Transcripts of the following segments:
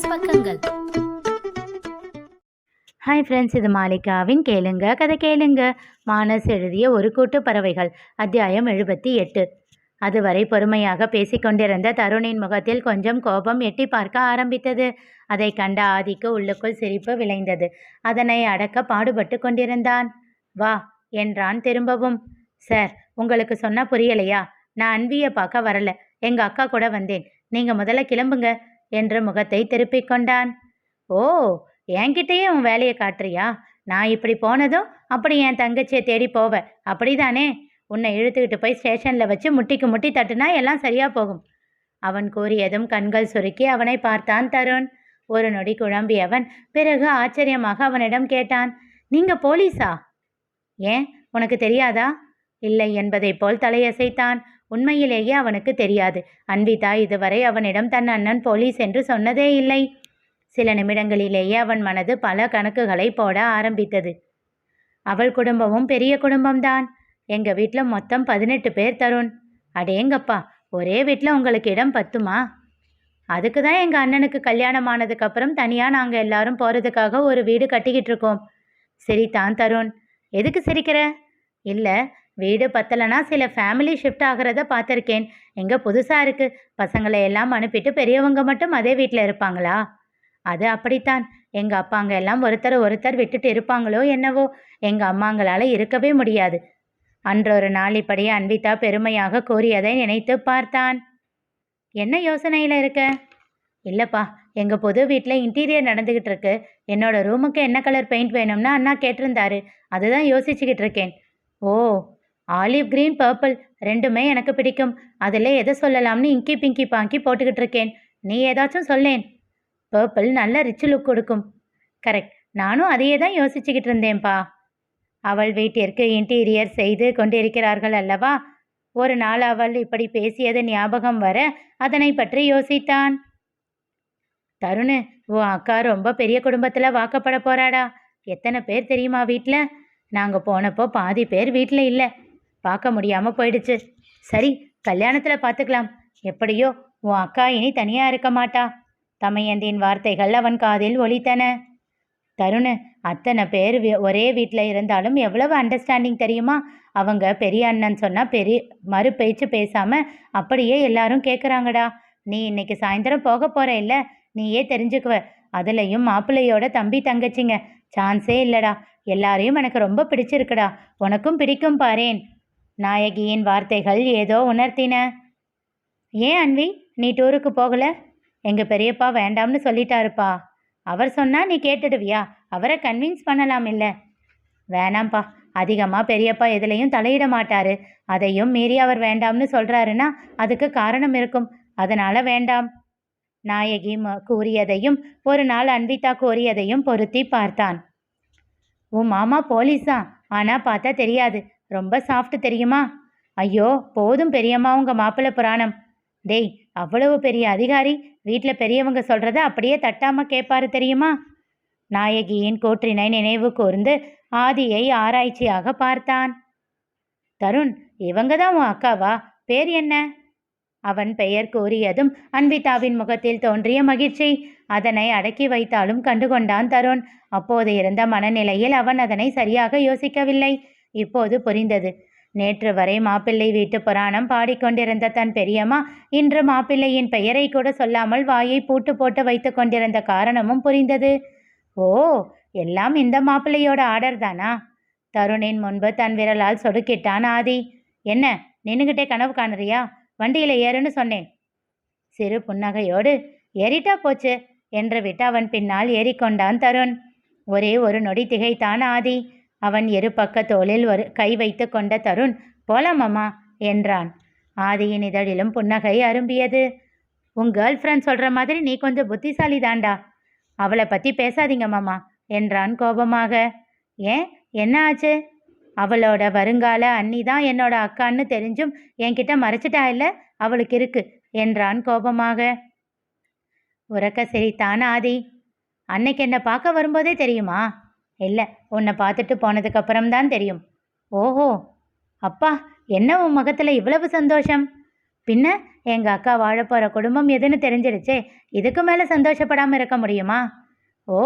மானஸ் பக்கங்கள். Hi friends இது மாலிகாவின் கேளுங்க கதை கேளுங்க. மானஸ் எழுதிய ஒரு கூட்டு பறவைகள் அத்தியாயம் எழுபத்தி எட்டு. அதுவரை பொறுமையாக பேசிக்கொண்டிருந்த தருணின் முகத்தில் கொஞ்சம் கோபம் எட்டி பார்க்க ஆரம்பித்தது. அதை கண்ட ஆதிக்கு உள்ளுக்குள் சிரிப்பு விளைந்தது. அதனை அடக்க பாடுபட்டு கொண்டிருந்தான். வா என்றான் திரும்பவும். சார் உங்களுக்கு சொன்னா புரியலையா? நான் அன்வியை பார்க்க வரல. எங்கள் அக்கா கூட வந்தேன். நீங்கள் முதல்ல கிளம்புங்க. என்று முகத்தை திருப்பிக் கொண்டான். ஓ என்கிட்டயே உன் வேலையை காட்டுறியா? நான் இப்படி போனதும் அப்படி என் தங்கச்சியை தேடி போவ. அப்படிதானே? உன்னை இழுத்துக்கிட்டு போய் ஸ்டேஷனில் வச்சு முட்டிக்கு முட்டி தட்டுனா எல்லாம் சரியா போகும். அவன் கூறியதும் கண்கள் சுருக்கி அவனை பார்த்தான் தருண். ஒரு நொடி குழம்பியவன் பிறகு ஆச்சரியமாக அவனிடம் கேட்டான் நீங்க போலீஸா? ஏன்? உனக்கு தெரியாதா? இல்லை என்பதைப் போல் தலையசைத்தான். உண்மையிலேயே அவனுக்கு தெரியாது. அன்விதா இதுவரை அவனிடம் தன் அண்ணன் போலீஸ் என்று சொன்னதே இல்லை. சில நிமிடங்களிலேயே அவன் மனது பல கணக்குகளை போட ஆரம்பித்தது. அவள் குடும்பமும் பெரிய குடும்பம்தான். எங்கள் வீட்டில் மொத்தம் பதினெட்டு பேர் தருண். அடேங்கப்பா ஒரே வீட்டில் உங்களுக்கு இடம் பத்துமா? அதுக்கு தான் எங்கள் அண்ணனுக்கு கல்யாணம் ஆனதுக்கப்புறம் தனியாக நாங்கள் எல்லாரும் போகிறதுக்காக ஒரு வீடு கட்டிக்கிட்டு இருக்கோம். சிரித்தான் தருண். எதுக்கு சிரிக்கிற? இல்லை வீடு பத்தலைன்னா சில ஃபேமிலி ஷிஃப்ட் ஆகிறத பார்த்துருக்கேன். எங்கே புதுசாக இருக்குது பசங்களை எல்லாம் அனுப்பிட்டு பெரியவங்க மட்டும் அதே வீட்டில் இருப்பாங்களா? அது அப்படித்தான். எங்கள் அப்பாங்க எல்லாம் ஒருத்தர் ஒருத்தர் விட்டுட்டு இருப்பாங்களோ என்னவோ. எங்கள் அம்மாங்களால் இருக்கவே முடியாது. அன்றொரு நாள் இப்படி அன்விதா பெருமையாக கூறியதை நினைத்து பார்த்தான். என்ன யோசனையில் இருக்க? இல்லைப்பா எங்கள் பொது வீட்டில் இன்டீரியர் நடந்துக்கிட்டு இருக்கு. என்னோட ரூமுக்கு என்ன கலர் பெயிண்ட் வேணும்னு அண்ணா கேட்டிருந்தாரு. அதுதான் யோசிச்சுக்கிட்டு இருக்கேன். ஓ ஆலிவ் கிரீன் பர்பிள் ரெண்டுமே எனக்கு பிடிக்கும். அதில் எதை சொல்லலாம்னு இங்கி பிங்கி பாங்கி போட்டுக்கிட்டு இருக்கேன். நீ ஏதாச்சும் சொல்லேன். பர்பிள் நல்ல ரிச் லுக் கொடுக்கும். கரெக்ட். நானும் அதையே தான் யோசிச்சுக்கிட்டு இருந்தேன்ப்பா அவள் வீட்டிற்கு இன்டீரியர் செய்து கொண்டிருக்கிறார்கள் அல்லவா? ஒரு நாள் அவள் இப்படி பேசியது ஞாபகம் வர அதனை பற்றி யோசித்தான். தருணு உன் அக்கா ரொம்ப பெரிய குடும்பத்தில் வாக்கப்பட போறாடா. எத்தனை பேர் தெரியுமா வீட்டில் நாங்கள் போனப்போ பாதி பேர் வீட்டில் இல்லை. பார்க்க முடியாமல் போயிடுச்சு. சரி கல்யாணத்தில் பார்த்துக்கலாம். எப்படியோ உன் அக்கா இனி தனியாக இருக்க மாட்டா. தமையந்தின் வார்த்தைகள் அவன் காதில் ஒலித்தன. தருணு அத்தனை பேர் ஒரே வீட்டில் இருந்தாலும் எவ்வளவு அண்டர்ஸ்டாண்டிங் தெரியுமா? அவங்க பெரிய அண்ணன் சொன்னால் பெரிய மறு பேச்சு பேசாமல் அப்படியே எல்லாரும் கேட்குறாங்கடா நீ இன்னைக்கு சாயந்தரம் போக போகிற இல்லை? நீயே தெரிஞ்சுக்குவ. அதுலேயும் மாப்பிள்ளையோட தம்பி தங்கச்சிங்க. சான்ஸே இல்லைடா. எல்லாரையும் எனக்கு ரொம்ப பிடிச்சிருக்குடா. உனக்கும் பிடிக்கும் பாரேன். நாயகியின் வார்த்தைகள் ஏதோ உணர்த்தின. ஏன் அன்வி? நீ டூருக்கு போகல? எங்கள் பெரியப்பா வேண்டாம்னு சொல்லிட்டாருப்பா. அவர் சொன்னால் நீ கேட்டுடுவியா? அவரை கன்வின்ஸ் பண்ணலாம் இல்லை. வேணாம்ப்பா. அதிகமாக பெரியப்பா எதுலேயும் தலையிட மாட்டார். அதையும் மீறி அவர் வேண்டாம்னு சொல்கிறாருன்னா அதுக்கு காரணம் இருக்கும். அதனால் வேண்டாம். நாயகி ம- கூறியதையும் ஒரு நாள் அன்விதா கூறியதையும் பொருத்தி பார்த்தான். உன் மாமா போலீஸா? ஆனால் பார்த்தா தெரியாது. ரொம்ப சாஃப்ட் தெரியுமா? ஐயோ போதும் பெரியம்மா உங்கள் மாப்பிள்ளை புராணம். டேய் அவ்வளவு பெரிய அதிகாரி வீட்டில் பெரியவங்க சொல்கிறத அப்படியே தட்டாமல் கேட்பாரு தெரியுமா? நாயகியின் கூற்றினை நினைவு கூர்ந்து ஆதியை ஆராய்ச்சியாக பார்த்தான். தருண் இவங்க தான் உன் அக்காவா? பேர் என்ன? அவன் பெயர் கூறியதும் அன்விதாவின் முகத்தில் தோன்றிய மகிழ்ச்சி. அதனை அடக்கி வைத்தாலும் கண்டுகொண்டான் தருண். அப்போது இருந்த மனநிலையில் அவன் அதனை சரியாக யோசிக்கவில்லை. இப்போது புரிந்தது. நேற்று வரை மாப்பிள்ளை வீட்டு புராணம் பாடிக்கொண்டிருந்த தன் பெரியம்மா இன்று மாப்பிள்ளையின் பெயரை கூட சொல்லாமல் வாயை பூட்டு போட்டு வைத்து கொண்டிருந்த காரணமும் புரிந்தது. ஓ எல்லாம் இந்த மாப்பிள்ளையோட ஆர்டர் தானா? தருணின் முன்பு தன் விரலால் சொடுக்கிட்டான் ஆதி. என்ன நின்னுகிட்டே கனவு காணுறியா? வண்டியில் ஏறுன்னு சொன்னேன். சிறு புன்னகையோடு ஏறிட்டா போச்சு என்று விட்டு அவன் பின்னால் ஏறிக்கொண்டான் தருண். ஒரே ஒரு நொடி திகைத்தான் ஆதி. அவன் இரு பக்க தோளில் ஒரு கை வைத்து கொண்ட தருண் போலாமம்மா என்றான். ஆதியின் இதழிலும் புன்னகை அரும்பியது. உன் கேர்ள் ஃப்ரெண்ட் சொல்கிற மாதிரி நீ கொஞ்சம் புத்திசாலி தாண்டா அவளை பற்றி பேசாதீங்க மாமா என்றான் கோபமாக. ஏன்? என்ன ஆச்சு? அவளோட வருங்கால அண்ணி தான் என்னோட அக்கான்னு தெரிஞ்சும் என்கிட்ட மறைச்சிட்டா இல்லை? அவளுக்கு இருக்கு என்றான் கோபமாக. உறக்க சிரித்தான் ஆதி. அன்னைக்கு என்னை பார்க்க வரும்போதே தெரியுமா? இல்லை உன்னை பார்த்துட்டு போனதுக்கப்புறம் தான் தெரியும். ஓஹோ அப்பா என்ன உன் முகத்தில் இவ்வளவு சந்தோஷம்? பின்ன எங்கள் அக்கா வாழ போகிற குடும்பம் எதுன்னு தெரிஞ்சிடுச்சே இதுக்கு மேலே சந்தோஷப்படாமல் இருக்க முடியுமா? ஓ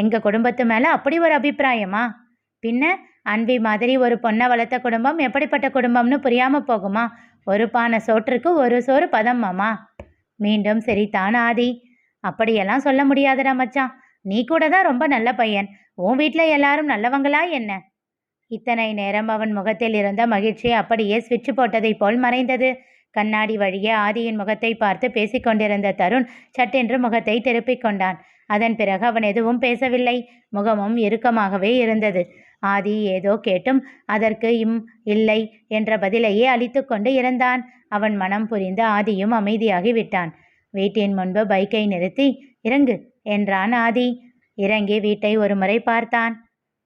எங்கள் குடும்பத்து மேலே அப்படி ஒரு அபிப்பிராயமா? பின்ன அன்பி மாதிரி ஒரு பொண்ணை வளர்த்த குடும்பம் எப்படிப்பட்ட குடும்பம்னு புரியாமல் போகுமா? ஒரு பானை சோற்றுக்கு ஒரு சோறு பதம்மாமா மீண்டும் சிரித்தான் ஆதி. அப்படியெல்லாம் சொல்ல முடியாதுடா மச்சான். நீ கூட தான் ரொம்ப நல்ல பையன். உன் வீட்டில் எல்லாரும் நல்லவங்களா என்ன? இத்தனை நேரம் அவன் முகத்தில் இருந்த மகிழ்ச்சி அப்படியே சுவிட்ச் போட்டதைப் போல் மறைந்தது. கண்ணாடி வழியே ஆதியின் முகத்தை பார்த்து பேசிக்கொண்டிருந்த தருண் சட்டென்று முகத்தை திருப்பிக் கொண்டான். அதன் பிறகு அவன் எதுவும் பேசவில்லை. முகமும் இறுக்கமாகவே இருந்தது. ஆதி ஏதோ கேட்டும் அதற்கு இம் இல்லை என்ற பதிலையே அளித்து கொண்டு இருந்தான். அவன் மனம் புரிந்து ஆதியும் அமைதியாகி விட்டான். வீட்டின் முன்பு பைக்கை நிறுத்தி இறங்கு என்றான் ஆதி. இறங்கி வீட்டை ஒரு முறை பார்த்தான்.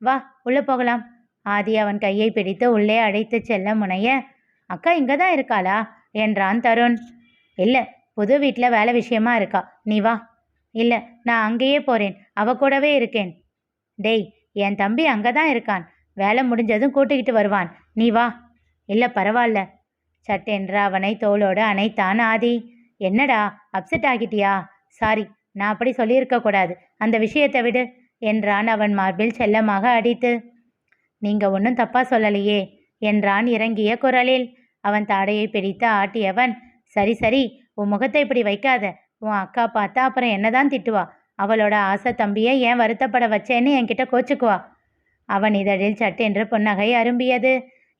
வா உள்ளே போகலாம். ஆதி அவன் கையை பிடித்து உள்ளே அழைத்து செல்ல முனைய அக்கா இங்கே தான் இருக்காளா? என்றான் தருண். இல்லை புது வீட்டில் வேலை விஷயமா இருக்கா. நீ வா. இல்லை நான் அங்கேயே போகிறேன் அவ கூடவே இருக்கேன். டேய் என் தம்பி அங்கே தான் இருக்கான். வேலை முடிஞ்சதும் கூட்டிக்கிட்டு வருவான். நீ வா. இல்லை பரவாயில்ல. சட்டென்று அவனை தோளோடு அணைத்தான் ஆதி. என்னடா அப்செட் ஆகிட்டியா? சாரி நான் அப்படி சொல்லியிருக்கக்கூடாது அந்த விஷயத்தை விடு என்றான் அவன் மார்பில் செல்லமாக அடித்து. நீங்க ஒன்றும் தப்பா சொல்லலையே என்றான் இறங்கிய குரலில். அவன் தாடையை பிடித்து ஆட்டியவன் சரி சரி உன் முகத்தை இப்படி வைக்காத உன் அக்கா பார்த்தா அப்புறம் என்னதான் திட்டுவா? அவளோட ஆசை தம்பியை ஏன் வருத்தப்பட வச்சேன்னு என்கிட்ட கோச்சுக்குவா? அவன் இதழில் சட்டென்று புன்னகை அரும்பியது.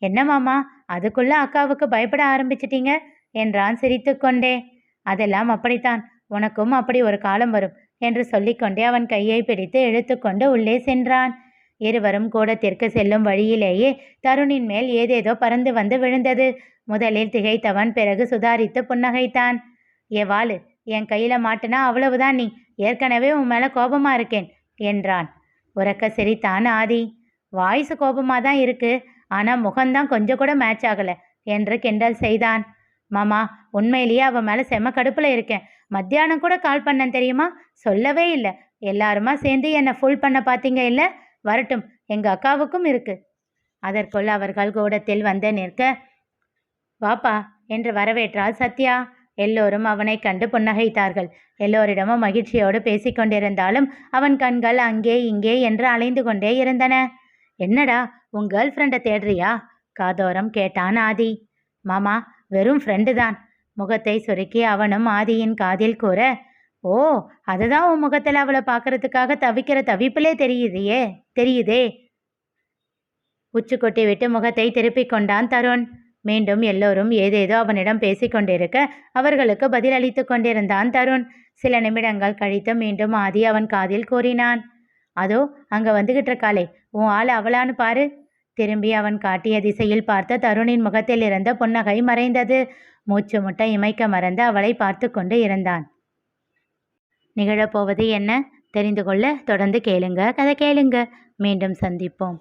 என்ன மாமா அதுக்குள்ள அக்காவுக்கு பயப்பட ஆரம்பிச்சிட்டீங்க என்றான் சிரித்துக்கொண்டே. அதெல்லாம் அப்படித்தான் உனக்கும் அப்படி ஒரு காலம் வரும் என்று சொல்லிக்கொண்டே அவன் கையை பிடித்து இழுத்துக்கொண்டு உள்ளே சென்றான். இருவரும் கூடத்திற்கு செல்லும் வழியிலேயே தருணின் மேல் ஏதேதோ பறந்து வந்து விழுந்தது. முதலில் திகைத்தவன் பிறகு சுதாரித்து புன்னகைத்தான். ஏ வாளு என் கையில மாட்டினா அவ்வளவுதான் நீ. ஏற்கனவே உன் மேல கோபமா இருக்கேன் என்றான். உறக்க சிரித்தான் ஆதி. வாய்ஸ் கோபமாக தான் இருக்கு. ஆனா முகம்தான் கொஞ்சம் கூட மேட்ச் ஆகல என்று கிண்டல் செய்தான். மாமா உண்மையிலேயே அவன் மேலே செம கடுப்பில் இருக்கேன். மத்தியானம் கூட கால் பண்ணேன் தெரியுமா? சொல்லவே இல்லை. எல்லாருமா சேர்ந்து என்னை ஃபுல் பண்ண பார்த்தீங்க இல்லை? வரட்டும் எங்கள் அக்காவுக்கும் இருக்கு. அதற்குள் அவர்கள் கூடத்தில் வந்து நிற்க வாப்பா என்று வரவேற்றாள் சத்யா. எல்லோரும் அவனை கண்டு புன்னகைத்தார்கள். எல்லோரிடமும் மகிழ்ச்சியோடு பேசிக்கொண்டிருந்தாலும் அவன் கண்கள் அங்கே இங்கே என்று அலைந்து கொண்டே இருந்தன. என்னடா உன் கேர்ள் ஃப்ரெண்டை தேடுறியா? காதோரம் கேட்டான் ஆதி. மாமா வெறும் ஃப்ரெண்டு தான். முகத்தை சுருக்கி அவனும் ஆதியின் காதில் கூற ஓ அதுதான் உன் முகத்தில் அவளை பார்க்கறதுக்காக தவிக்கிற தவிப்பிலே தெரியுதையே தெரியுதே? உச்சு கொட்டி விட்டு முகத்தை திருப்பிக் கொண்டான் தருண். மீண்டும் எல்லோரும் ஏதேதோ அவனிடம் பேசிக்கொண்டிருக்க அவர்களுக்கு பதிலளித்து கொண்டிருந்தான் தருண். சில நிமிடங்கள் கழித்து மீண்டும் ஆதி அவன் காதில் கூறினான் அதோ அங்க வந்துகிட்டு இருக்காளே உன் ஆள் அவளான்னு பாரு. திரும்பி அவன் காட்டிய திசையில் பார்த்த தருணின் முகத்தில் இருந்த புன்னகை மறைந்தது. மூச்சு முட்டை இமைக்க மறந்து அவளை பார்த்து கொண்டு இருந்தான். நிகழப்போவது என்ன? தெரிந்து கொள்ள தொடர்ந்து கேளுங்க. கதை கேளுங்க. மீண்டும் சந்திப்போம்.